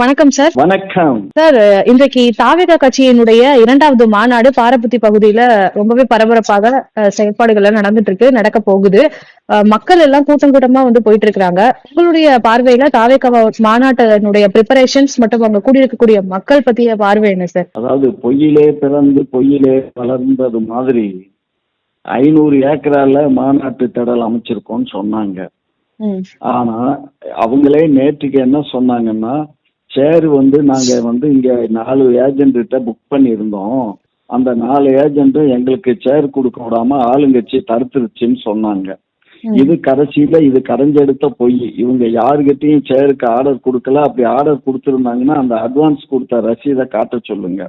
வணக்கம் சார் வணக்கம். சார் இன்றைக்கு தாவேகா கட்சியினுடைய இரண்டாவது மாநாடு பாரபத்தி பகுதியில ரொம்பவே பரபரப்பாக எல்லாம் நடந்துட்டு இருக்கு நடக்க போகுது. மக்கள் எல்லாம் கூட்டம் கூட்டமா வந்து போயிட்டு இருக்காங்க உங்களுடைய பார்வையில தாவேகா மாநாட்டினுடைய ப்ரிப்பரேஷன்ஸ் மற்றும் அங்க கூடியிருக்கக்கூடிய மக்கள் பத்திய பார்வை என்ன சார் அதாவது பொய்யிலே பிறந்து பொய்யிலே வளர்ந்தது மாதிரி ஐநூறு ஏக்கரால மாநாட்டு திடல் அமைச்சிருக்கோம்னு சொன்னாங்க. ஆனா அவங்களே நேற்றுக்கு என்ன சொன்னாங்கன்னா சேர் வந்து நாங்க வந்து இங்க நாலு ஏஜென்ட் கிட்ட புக் பண்ணியிருந்தோம் அந்த நாலு ஏஜென்ட்டும் எங்களுக்கு சேர் கொடுக்க விடாம ஆளுங்கட்சி தடுத்துருச்சுன்னு சொன்னாங்க. இது கடைசியில இது கரைஞ்செடுத்த பொய் இவங்க யாருகிட்டயும் சேருக்கு ஆர்டர் கொடுக்கல அப்படி ஆர்டர் கொடுத்துருந்தாங்கன்னா அந்த அட்வான்ஸ் கொடுத்த ரசீதை காட்ட சொல்லுங்க.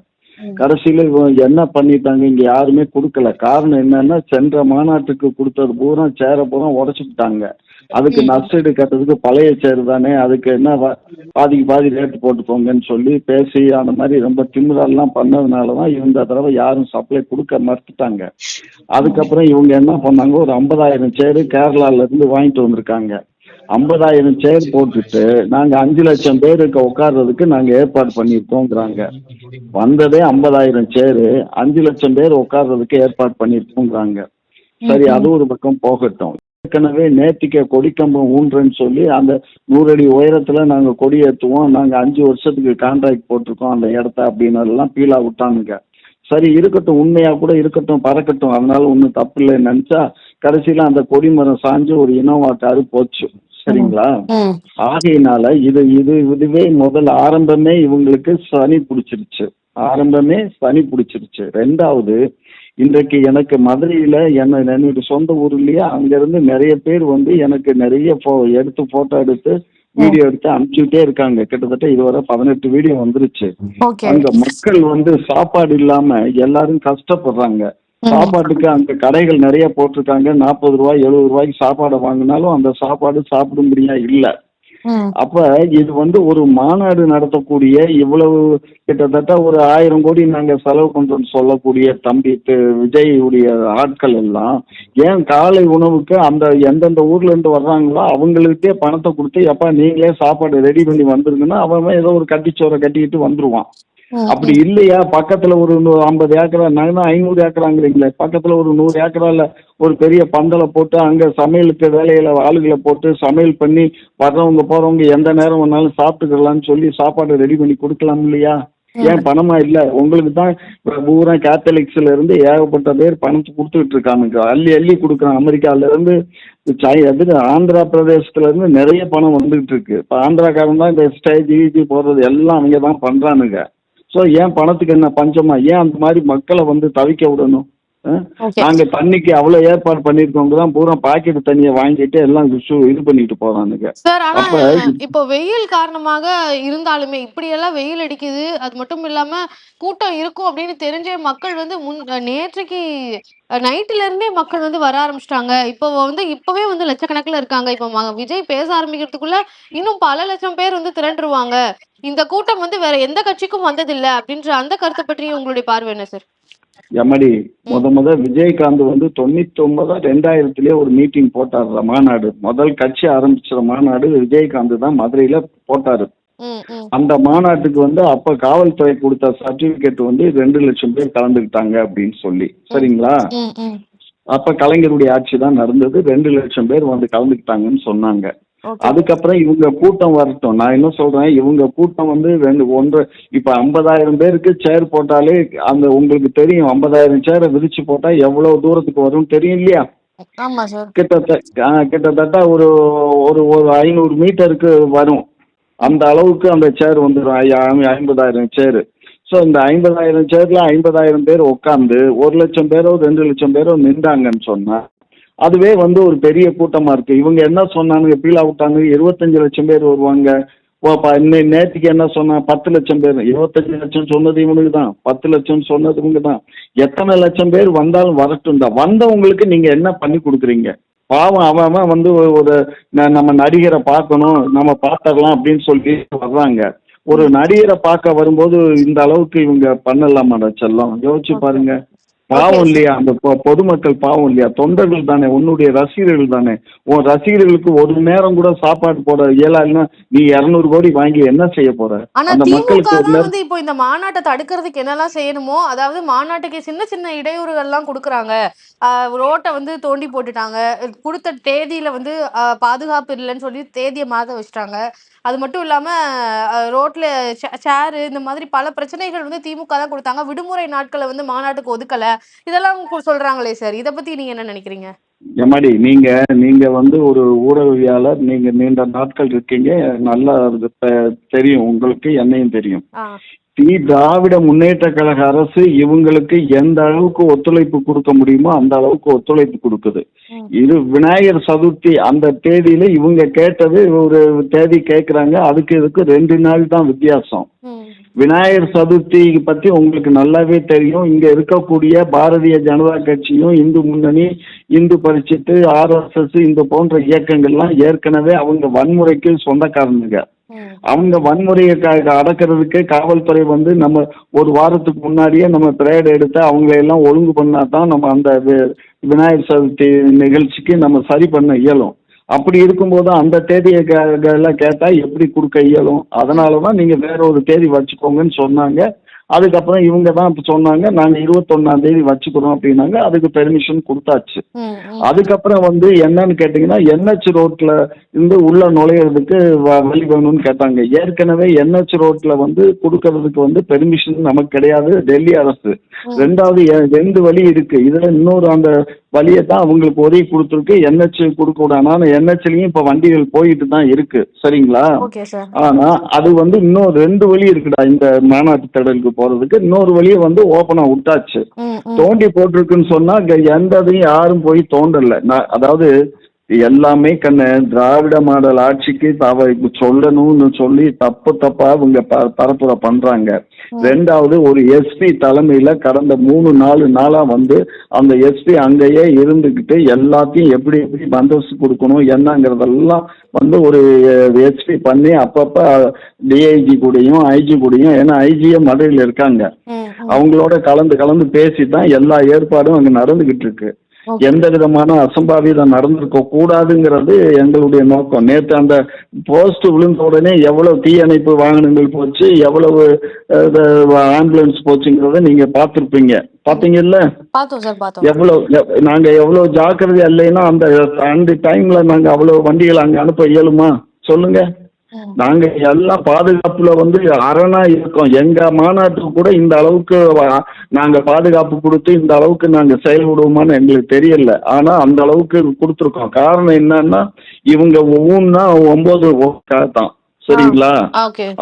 கடைசியில இவங்க என்ன பண்ணிட்டாங்க இங்க யாருமே கொடுக்கல. காரணம் என்னன்னா சென்ற மாநாட்டுக்கு கொடுத்தது பூரா சேரை பூரா உடைச்சுட்டாங்க அதுக்கு நஷ்டீடு கட்டுறதுக்கு பழைய சேர் தானே அதுக்கு என்ன பாதிக்கு பாதி ரேட்டு போட்டுக்கோங்கன்னு சொல்லி பேசி அந்த மாதிரி ரொம்ப திமிரெல்லாம் பண்ணதுனால தான் இந்த தடவை யாரும் சப்ளை கொடுக்க மறுத்துட்டாங்க. அதுக்கப்புறம் இவங்க என்ன பண்ணாங்க ஒரு ஐம்பதாயிரம் சேரு கேரளால இருந்து வாங்கிட்டு வந்திருக்காங்க. ஐம்பதாயிரம் சேர் போட்டுட்டு நாங்க அஞ்சு லட்சம் பேருக்கு உட்கார்றதுக்கு நாங்க ஏற்பாடு பண்ணியிருக்கோங்கிறாங்க. வந்ததே ஐம்பதாயிரம் சேரு அஞ்சு லட்சம் பேர் உட்கார்றதுக்கு ஏற்பாடு பண்ணியிருக்கோங்கிறாங்க. சரி அது ஒரு பக்கம் போகட்டும். ஏற்கனவே நேத்திக்க கொடிக்கம்பம் ஊன்றேன்னு சொல்லி அந்த நூறு அடி உயரத்துல நாங்க கொடி ஏற்றுவோம் நாங்க அஞ்சு வருஷத்துக்கு கான்ட்ராக்ட் போட்டிருக்கோம் அந்த இடத்த அப்படின்னு எல்லாம் பீலா விட்டானுங்க. சரி இருக்கட்டும் உண்மையா கூட இருக்கட்டும் பறக்கட்டும். அதனால ஒன்றும் தப்பு இல்லைன்னு நினைச்சா கடைசியில அந்த கொடிமரம் சாஞ்சு ஒரு இனோவா காரு போச்சு. சரிங்களா? ஆகையினால இது இது இதுவே முதல் ஆரம்பமே இவங்களுக்கு சனி பிடிச்சிருச்சு. ஆரம்பமே சனி பிடிச்சிருச்சு. ரெண்டாவது இன்றைக்கு எனக்கு மதுரையில என்ன என்னோட சொந்த ஊர் இல்லையா? அங்கிருந்து நிறைய பேர் வந்து எனக்கு நிறைய போ எடுத்து போட்டோ எடுத்து வீடியோ எடுத்து அனுப்பிச்சுட்டே இருக்காங்க. கிட்டத்தட்ட இதுவரை பதினெட்டு வீடியோ வந்துருச்சு. அங்க மக்கள் வந்து சாப்பாடு இல்லாம எல்லாரும் கஷ்டப்படுறாங்க. சாப்பாட்டுக்கு அங்க கடைகள் நிறைய போட்டிருக்காங்க. நாற்பது ரூபாய் எழுபது ரூபாய்க்கு சாப்பாடு வாங்கினாலும் அந்த சாப்பாடு சாப்பிடும்படியா இல்ல. அப்ப இது வந்து ஒரு மாநாடு நடத்தக்கூடிய இவ்வளவு கிட்டத்தட்ட ஒரு ஆயிரம் கோடி நாங்க செலவு பண்றோம்னு சொல்லக்கூடிய தம்பி தி- விஜயுடைய ஆட்கள் எல்லாம் ஏன் காலை உணவுக்கு அந்த எந்தெந்த ஊர்ல இருந்து வர்றாங்களோ அவங்களுக்கே பணத்தை கொடுத்து எப்ப நீங்களே சாப்பாடு ரெடி பண்ணி வந்துருங்கன்னா அவன் ஏதோ ஒரு கட்டிச்சோரை கட்டிக்கிட்டு வந்துருவான். அப்படி இல்லையா? பக்கத்துல ஒரு நூ- ஐம்பது ஏக்கரா நாங்க ஐநூறு ஏக்கராங்கிறீங்களே பக்கத்துல ஒரு நூறு ஏக்கரால ஒரு பெரிய பந்தலை போட்டு அங்க சமையலுக்கு வேலையில ஆளுகளை போட்டு சமையல் பண்ணி வர்றவங்க போறவங்க எந்த நேரம் வேணாலும் சாப்பிட்டுக்கலாம்னு சொல்லி சாப்பாடு ரெடி பண்ணி கொடுக்கலாம் இல்லையா? ஏன் பணமா இல்ல? உங்களுக்கு தான் இப்ப பூரா கேத்தலிக்ஸ்ல இருந்து ஏகப்பட்ட பேர் பணத்தை கொடுத்துட்டு இருக்கானுங்க அள்ளி அள்ளி கொடுக்குறான் அமெரிக்கால இருந்து சை அது ஆந்திரா பிரதேசத்துல இருந்து நிறைய பணம் வந்துகிட்டு இருக்கு. இப்ப ஆந்திராக்காரன் தான் இந்த ஸ்டேஜ் ஈஜி போடுறது எல்லாம் அவங்க தான் பண்றானுங்க. ஸோ ஏன் பணத்துக்கு என்ன பஞ்சமா? ஏன் அந்த மாதிரி மக்களை வந்து தவிக்க விடணும்? நாங்க தண்ணிக்கு அவ்வளவு ஏற்பாடு பண்ணிருக்கவங்க தான் பூரா பாக்கெட் தண்ணியை வாங்கிட்டு எல்லாம் இது பண்ணிட்டு போறானுங்க சார் ஆனா இப்போ வெயில் காரணமாக இருந்தாலுமே இப்படியெல்லாம் வெயில் அடிக்குது. அது மட்டும் இல்லாம கூட்டம் இருக்கும் அப்படின்னு தெரிஞ்ச மக்கள் வந்து முன் நேற்றைக்கு நைட்ல இருந்தே மக்கள் வந்து வர ஆரம்பிச்சிட்டாங்க. இப்போ வந்து இப்பவே வந்து லட்சக்கணக்கில் இருக்காங்க. இப்போ விஜய் பேச ஆரம்பிக்கிறதுக்குள்ள இன்னும் பல லட்சம் பேர் வந்து திரண்டுருவாங்க. இந்த கூட்டம் வந்து வேற எந்த கட்சிக்கும் வந்ததில்லை அப்படின்ற அந்த கருத்தை பற்றி உங்களுடைய பார்வை என்ன சார் எம்மடி முத முத விஜயகாந்த் வந்து தொண்ணூத்தி ஒன்பதா ரெண்டாயிரத்திலே ஒரு மீட்டிங் போட்டார் மாநாடு. முதல் கட்சி ஆரம்பிச்ச மாநாடு விஜயகாந்த் தான் மதுரையில போட்டாரு. அந்த மாநாட்டுக்கு வந்து அப்ப காவல்துறை கொடுத்த சர்டிபிகேட் வந்து ரெண்டு லட்சம் பேர் கலந்துக்கிட்டாங்க அப்படின்னு சொல்லி. சரிங்களா? அப்ப கலைஞருடைய ஆட்சி தான் நடந்தது. ரெண்டு லட்சம் பேர் வந்து கலந்துக்கிட்டாங்கன்னு சொன்னாங்க. அதுக்கப்புறம் இவங்க கூட்டம் வரட்டும். நான் என்ன சொல்றேன் இவங்க கூட்டம் வந்து ரெண்டு ஒன்று இப்ப ஐம்பதாயிரம் பேருக்கு சேர் போட்டாலே அந்த உங்களுக்கு தெரியும் ஐம்பதாயிரம் சேரை விரிச்சு போட்டா எவ்வளவு தூரத்துக்கு வரும் தெரியும் இல்லையா? கிட்டத்தட்ட கிட்டத்தட்ட ஒரு ஒரு ஒரு ஐநூறு மீட்டருக்கு வரும். அந்த அளவுக்கு அந்த சேர் வந்துடும் ஐம்பதாயிரம் சேரு ஸோ இந்த ஐம்பதாயிரம் சேர்ல ஐம்பதாயிரம் பேர் உட்காந்து ஒரு லட்சம் பேரோ ரெண்டு லட்சம் பேரோ நின்றாங்கன்னு சொன்னா அதுவே வந்து ஒரு பெரிய கூட்டமா இருக்கு. இவங்க என்ன சொன்னாங்க? ஃபீல் விட்டாங்க? இருபத்தஞ்சு லட்சம் பேர் வருவாங்க. ஓ, ப- நேற்றுக்கு என்ன சொன்னா பத்து லட்சம் பேர். இருபத்தஞ்சு லட்சம் சொன்னது இவனுக்கு தான். பத்து லட்சம் சொன்னது இவங்க தான். எத்தனை லட்சம் பேர் வந்தாலும் வரட்டும். தான் வந்தவங்களுக்கு நீங்க என்ன பண்ணி கொடுக்குறீங்க? பாவம் அவன் வந்து ஒரு- ந- நம்ம நடிகரை பார்க்கணும். நம்ம பார்த்துடலாம் அப்படின்னு சொல்லி வர்றாங்க. ஒரு நடிகரை பார்க்க வரும்போது இந்த அளவுக்கு இவங்க பண்ணலாமாடா செல்லம்? யோசிச்சு பாருங்க. பாவம். இல்லையா? அந்த பொதுமக்கள் பாவம் இல்லையா? தொண்டர்கள் தானே உன்னுடைய ரசிகர்கள் தானே. உன் ரசிகர்களுக்கு ஒரு நேரம் கூட சாப்பாடு போட இயலாதுன்னா நீ இருநூறு கோடி வாங்கி என்ன செய்ய போற? ஆனா அந்த மக்களுக்கு வந்து இப்போ இந்த மாநாட்டை தடுக்கிறதுக்கு என்னெல்லாம் செய்யணுமோ அதாவது மாநாட்டுக்கு சின்ன சின்ன இடையூறுகள் எல்லாம் கொடுக்குறாங்க ரோட்டை வந்து தோண்டி போட்டுட்டாங்க. கொடுத்த தேதியில வந்து பாதுகாப்பு இல்லைன்னு சொல்லி தேதியை மாத்த வச்சுட்டாங்க. அது மட்டும் இல்லாம ரோட்ல சேரு இந்த மாதிரி பல பிரச்சனைகள் வந்து திமுக தான் கொடுத்தாங்க. விடுமுறை நாட்களை வந்து மாநாட்டுக்கு ஒதுக்கல. இதெல்லாம் சொல்றாங்களே சார். இத பத்தி நீங்க என்ன நினைக்கிறீங்க? எம்மாடி நீங்க நீங்க வந்து ஒரு ஊடகவியாளர் நீங்க நீண்ட நாட்கள் இருக்கீங்க. நல்லா தெரியும். உங்களுக்கு என்னையும் தெரியும். தி திராவிட முன்னேற்ற கழக அரசு இவங்களுக்கு எந்த அளவுக்கு ஒத்துழைப்பு கொடுக்க முடியுமோ அந்த அளவுக்கு ஒத்துழைப்பு கொடுக்குது. இது விநாயகர் சதுர்த்தி அந்த தேதியில இவங்க கேட்டது ஒரு தேதி கேட்குறாங்க அதுக்கு இதுக்கு ரெண்டு நாள் தான் வித்தியாசம். விநாயகர் சதுர்த்தி பத்தி உங்களுக்கு நல்லாவே தெரியும். இங்க இருக்கக்கூடிய பாரதிய ஜனதா கட்சியும் இந்து முன்னணி இந்து பரிச்சிட்டு ஆர்எஸ்எஸ் இந்த போன்ற இயக்கங்கள்லாம் ஏற்கனவே அவங்க வன்முறைக்கு சொந்தக்காரனுங்க. அவங்க வன்முறையை அடக்கிறதுக்கு காவல்துறை வந்து நம்ம ஒரு வாரத்துக்கு முன்னாடியே நம்ம பிரேட் எடுத்து அவங்கள எல்லாம் ஒழுங்கு பண்ணா தான் நம்ம அந்த விநாயகர் சதுர்த்தி நிகழ்ச்சிக்கு நம்ம சரி பண்ண இயலும். அப்படி இருக்கும்போது அந்த தேதியை க- எல்லாம் கேட்டா எப்படி கொடுக்க இயலும்? அதனால தான் நீங்க வேற ஒரு தேதி வச்சுக்கோங்கன்னு சொன்னாங்க. அதுக்கப்புறம் இவங்க தான் இப்ப சொன்னாங்க நாங்க இருபத்தொன்னாம் தேதி வச்சுக்கிறோம் அப்படின்னாங்க அதுக்கு பெர்மிஷன் கொடுத்தாச்சு. அதுக்கப்புறம் வந்து என்னன்னு கேட்டீங்கன்னா என்ஹெச் ரோட்ல இருந்து உள்ள நுழையிறதுக்கு வழி வேணும்னு கேட்டாங்க. ஏற்கனவே என்ஹெச் ரோட்ல வந்து கொடுக்கறதுக்கு வந்து பெர்மிஷன் நமக்கு கிடையாது டெல்லி அரசு. ரெண்டாவது ரெண்டு வழி இருக்கு. இதுல இன்னொரு அந்த வழியை தான் அவங்களுக்கு ஒதுக்கி கொடுத்துருக்கு. என்ஹெச் கொடுக்க ஆனால் என்ஹெச்லயும் இப்ப வண்டிகள் போயிட்டு தான் இருக்கு. சரிங்களா? ஆனா அது வந்து இன்னும் ரெண்டு வழி இருக்குடா இந்த மாநாட்டு திடலுக்கு. போறதுக்கு இன்னொரு வழியை வந்து ஓப்பனா விட்டாச்சு. தோண்டி போட்டிருக்குன்னு சொன்னா எந்த இதையும் யாரும் போய் தோண்டல. நான் அதாவது எல்லாமே கண்ணு திராவிட மாடல் ஆட்சிக்கு தவ சொல்லணும்னு சொல்லி தப்பு தப்பா இவங்க பரப்புரை பண்றாங்க. ரெண்டாவது ஒரு எஸ்பி தலைமையில கடந்த மூணு நாலு நாளா வந்து அந்த எஸ்பி அங்கேயே இருந்துகிட்டு எல்லாத்தையும் எப்படி எப்படி பந்தோபஸ்து கொடுக்கணும் என்னங்கிறதெல்லாம் வந்து ஒரு எஸ்பி பண்ணி அப்பப்ப டிஐஜி கூடயும் ஐஜி கூடயும் ஏன்னா ஐஜியே மதுரையில் இருக்காங்க. அவங்களோட கலந்து கலந்து பேசி தான் எல்லா ஏற்பாடும் அங்க நடந்துகிட்டு இருக்கு. எந்த விதமான அசம்பாவிதம் நடந்திருக்க கூடாதுங்கிறது எங்களுடைய நோக்கம். நேற்று அந்த போஸ்ட் விழுந்த உடனே எவ்வளவு தீயணைப்பு வாகனங்கள் போச்சு எவ்வளவு ஆம்புலன்ஸ் போச்சுங்கிறத நீங்க பார்த்துருப்பீங்க. பாத்தீங்கல்ல எவ்வளவு எவ்- நாங்க எவ்வளவு ஜாக்கிரதையா இல்லைன்னா அந்த அந்த டைம்ல நாங்க அவ்வளவு வண்டிகள் அங்க அனுப்ப இயலுமா? சொல்லுங்க. நாங்க எல்லாம் பாதுகாப்புல வந்து அரணா இருக்கோம். எங்க மாநாட்டுக்கு கூட இந்த அளவுக்கு நாங்க பாதுகாப்பு கொடுத்து இந்த அளவுக்கு நாங்க செயல்படுவோமான்னு எங்களுக்கு தெரியல. ஆனா அந்த அளவுக்கு கொடுத்துருக்கோம். காரணம் என்னன்னா இவங்க ஒவ்வொன்றா ஒன்பது தான் சரிங்களா?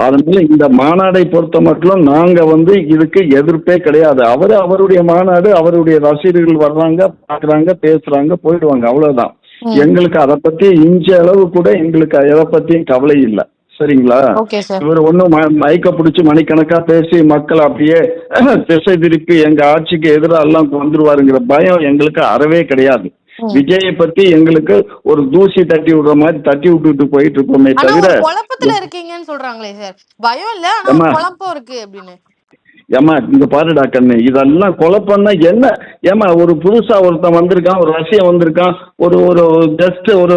அதனால இந்த மாநாடை பொறுத்த மட்டும் நாங்க வந்து இதுக்கு எதிர்ப்பே கிடையாது. அவரு அவருடைய மாநாடு அவருடைய ரசிகர்கள் வர்றாங்க பாக்குறாங்க பேசுறாங்க போயிடுவாங்க. அவ்வளவுதான். எங்களுக்கு அதை பத்தி இஞ்ச அளவு கூட எங்களுக்கு எதை பத்தியும் கவலை இல்லை. சரிங்களா? இவர் ஒன்றும் மைக்க பிடிச்சி மணிக்கணக்கா பேசி மக்கள் அப்படியே திசை திருப்பி எங்க ஆட்சிக்கு எதிராக எல்லாம் வந்துருவாருங்கிற பயம் எங்களுக்கு அறவே கிடையாது. விஜயை பத்தி எங்களுக்கு ஒரு தூசி தட்டி விடுற மாதிரி தட்டி விட்டுட்டு போயிட்டு இருப்போமே தவிர குழப்பத்துல இருக்கீங்கன்னு சொல்றாங்களே சார். பயம் இல்ல குழப்பம் இருக்கு அப்படின்னு. ஏம்மா இங்க பாருடா கண்ணு இதெல்லாம் குழப்பம்னா என்ன? ஏம்மா ஒரு புதுசா ஒருத்தன் வந்திருக்கான் ஒரு ரஷ்யன் வந்திருக்கான் ஒரு ஒரு ஜஸ்ட் ஒரு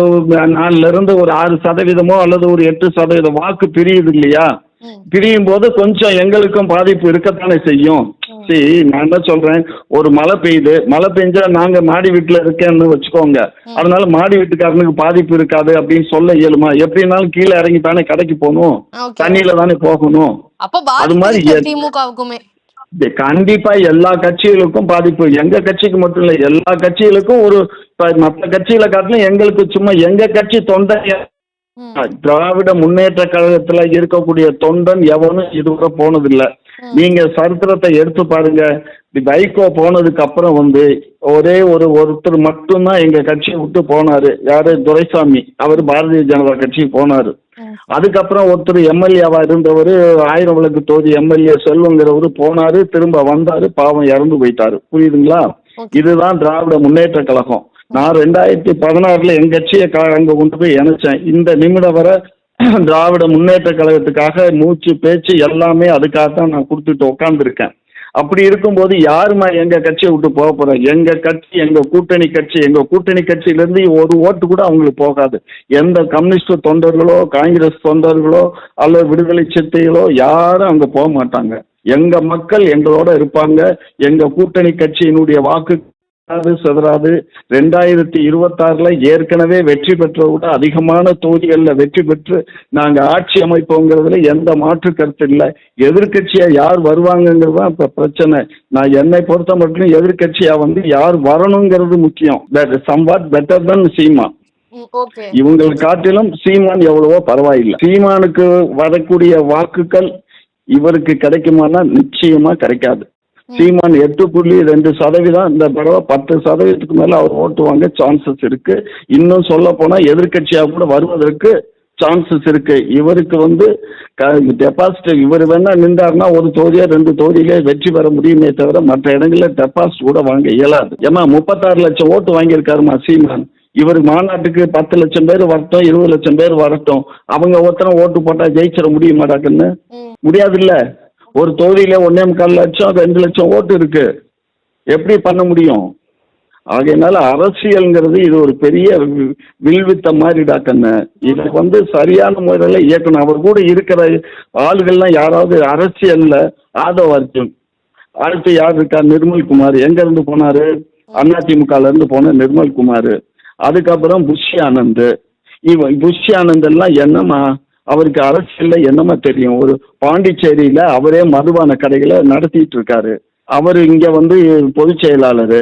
நாலுல இருந்து ஒரு ஆறு சதவீதமோ அல்லது ஒரு எட்டு சதவீதம் வாக்கு பிரியுது இல்லையா? பிரியும் போது கொஞ்சம் எங்களுக்கும் பாதிப்பு இருக்கத்தானே செய்யும். சரி நான் என்ன சொல்றேன்? ஒரு மழை பெய்யுது. மழை பெஞ்சா நாங்க மாடி வீட்டுல இருக்கேன்னு வச்சுக்கோங்க. அதனால மாடி வீட்டுக்காரனுக்கு பாதிப்பு இருக்காது அப்படின்னு சொல்ல இயலுமா? எப்படினாலும் கீழே இறங்கி தானே கடைக்கு போகணும். தண்ணியில தானே போகணும். அது மாதிரி திமுகவுக்குமே? கண்டிப்பா எல்லா கட்சிகளுக்கும் பாதிப்பு. எங்க கட்சிக்கு மட்டும் இல்ல எல்லா கட்சிகளுக்கும் ஒரு மற்ற கட்சிகளை காட்டிலும் எங்களுக்கு சும்மா எங்க கட்சி தொண்டன் ம். திராவிட முன்னேற்ற கழகத்துல இருக்கக்கூடிய தொண்டன் எவனும் இதுவரை போனதில்ல. நீங்க சரித்திரத்தை எடுத்து பாருங்க. வைகோ போனதுக்கு அப்புறம் வந்து ஒரே ஒரு ஒருத்தர் மட்டும்தான் எங்க கட்சியை விட்டு போனாரு. யாரு? துரைசாமி. அவர் பாரதிய ஜனதா கட்சிக்கு போனாரு. அதுக்கப்புறம் ஒருத்தர் எம்எல்ஏவா இருந்தவர் ஆயிரம் விளக்கு தொகுதி எம்எல்ஏ செல்வங்கிறவர் போனாரு திரும்ப வந்தாரு பாவம் இறந்து போயிட்டாரு. புரியுதுங்களா. இதுதான் திராவிட முன்னேற்ற கழகம். நான் ரெண்டாயிரத்தி பதினாறுல எங்க கட்சியை அங்க கொண்டு போய் இணைச்சேன். இந்த நிமிடம் வர திராவிட முன்னேற்ற கழகத்துக்காக மூச்சு பேச்சு எல்லாமே அதுக்காக தான் நான் கொடுத்துட்டு உட்காந்துருக்கேன் அப்படி இருக்கும்போது யாருமா எங்க கட்சியை விட்டு போக போறோம் எங்க கட்சி எங்க கூட்டணி கட்சி எங்க கூட்டணி கட்சியில இருந்து ஒரு ஓட்டு கூட அவங்களுக்கு போகாது. எந்த கம்யூனிஸ்ட் தொண்டர்களோ காங்கிரஸ் தொண்டர்களோ அல்லது விடுதலை சித்தைகளோ யாரும் அங்க போக மாட்டாங்க. எங்க மக்கள் எங்களோட இருப்பாங்க. எங்க கூட்டணி கட்சியினுடைய வாக்கு சிதறாது, சிதறாது ரெண்டாயிரத்தி இருபத்தாறுல ஏற்கனவே வெற்றி பெற்றதை விட அதிகமான தொகுதிகளில் வெற்றி பெற்று நாங்க ஆட்சி அமைப்போங்கிறதுல எந்த மாற்று கருத்து இல்லை. எதிர்க்கட்சியா யார் வருவாங்கங்கிறது தான் இப்ப பிரச்சனை. நான் என்னை பொறுத்த மட்டும் எதிர்க்கட்சியா வந்து யார் வரணுங்கிறது முக்கியம். That somewhat better than Seema இவங்களை காட்டிலும் சீமான் எவ்வளவோ பரவாயில்லை. சீமானுக்கு வரக்கூடிய வாக்குகள் இவருக்கு கிடைக்குமானா நிச்சயமா கிடைக்காது. சீமான் எட்டு புள்ளி ரெண்டு சதவீதம் இந்த தடவை பத்து சதவீதத்துக்கு மேல அவர் ஓட்டு வாங்க சான்சஸ் இருக்கு. இன்னும் சொல்ல போனா எதிர்க்கட்சியா கூட வருவதற்கு சான்சஸ் இருக்கு. இவருக்கு வந்து டெபாசிட் இவர் வேணா நின்றாருன்னா ஒரு தொகுதியா ரெண்டு தொகுதியிலே வெற்றி பெற முடியுமே தவிர மற்ற இடங்கள்ல டெபாசிட் கூட வாங்க இயலாது. ஏமா முப்பத்தாறு லட்சம் ஓட்டு வாங்கியிருக்காருமா சீமான். இவர் மாநாட்டுக்கு பத்து லட்சம் பேர் வரட்டும் இருபது லட்சம் பேர் வரட்டும். அவங்க ஒருத்தனை ஓட்டு போட்டா ஜெயிச்சிட முடியுமாடாக்குன்னு ம். முடியாதுல்ல? ஒரு தொகுதியில ஒன்னே முக்கால் லட்சம் ரெண்டு லட்சம் ஓட்டு இருக்கு. எப்படி பண்ண முடியும்? ஆகையினால அரசியல்ங்கிறது இது ஒரு பெரிய வி- வில்வித்த மாதிரி டாக்கண்ண இதுக்கு வந்து சரியான முறையில் இயக்கணும். அவர் கூட இருக்கிற ஆளுகள்லாம் யாராவது அரசியல்ல ஆதவ அர்ஜுன். அடுத்து யார் இருக்கா? நிர்மல் குமார். எங்க இருந்து போனாரு? அதிமுகல இருந்து போன நிர்மல் குமார். அதுக்கப்புறம் புஷி ஆனந்த் இவன் புஷி ஆனந்த் எல்லாம் என்னமா அவருக்கு அரசியல்ல என்னமா தெரியும். ஒரு பாண்டிச்சேரியில அவரே மதுபான கடைகளை நடத்திட்டு இருக்காரு. அவர் இங்க வந்து பொதுச் செயலாளர்.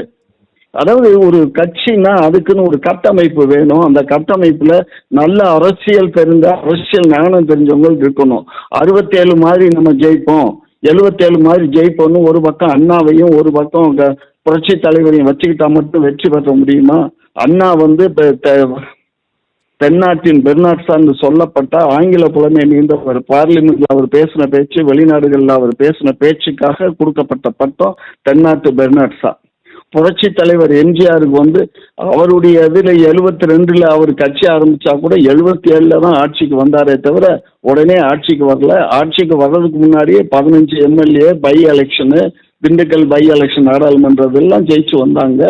அதாவது ஒரு கட்சினா அதுக்குன்னு ஒரு கட்டமைப்பு வேணும். அந்த கட்டமைப்புல நல்ல அரசியல் தெரிந்த அரசியல் ஞானம் தெரிஞ்சவங்க இருக்கணும். அறுபத்தேழு மாதிரி நம்ம ஜெயிப்போம். எழுபத்தேழு மாதிரி ஜெயிப்போம்னு ஒரு பக்கம் அண்ணாவையும் ஒரு பக்கம் புரட்சி தலைவரையும் வச்சுக்கிட்டா மட்டும் வெற்றி பெற முடியுமா? அண்ணா வந்து தென்னாட்டின் பெர்னாட் சார்ந்து சொல்லப்பட்ட ஆங்கில புலமை நீந்தவர் பார்லிமெண்ட்ல அவர் பேசின பேச்சு வெளிநாடுகளில் அவர் பேசின பேச்சுக்காக கொடுக்கப்பட்ட பட்டம் தென்னாட்டு பெர்னாட் சா புரட்சி தலைவர் எம்ஜிஆருக்கு வந்து அவருடைய இதில் எழுபத்தி ரெண்டுல அவர் கட்சி ஆரம்பிச்சா கூட எழுபத்தி ஏழுல தான் ஆட்சிக்கு வந்தாரே தவிர உடனே ஆட்சிக்கு வரல. ஆட்சிக்கு வர்றதுக்கு முன்னாடியே பதினஞ்சு MLA by election Dindigul by election நாடாளுமன்றம் இதெல்லாம் ஜெயிச்சு வந்தாங்க.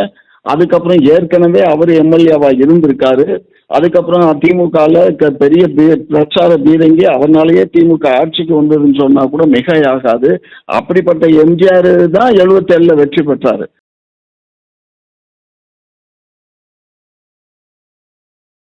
அதுக்கப்புறம் ஏற்கனவே அவர் எம்எல்ஏவா இருந்திருக்காரு. அதுக்கப்புறம் திமுகல பெரிய பீ- பிரச்சார பீரங்கி அவனாலேயே திமுக ஆட்சிக்கு வந்ததுன்னு சொன்னா கூட மிகையாகாது. அப்படிப்பட்ட எம்ஜிஆர் தான் எழுபத்தேழில் வெற்றி பெற்றாரு.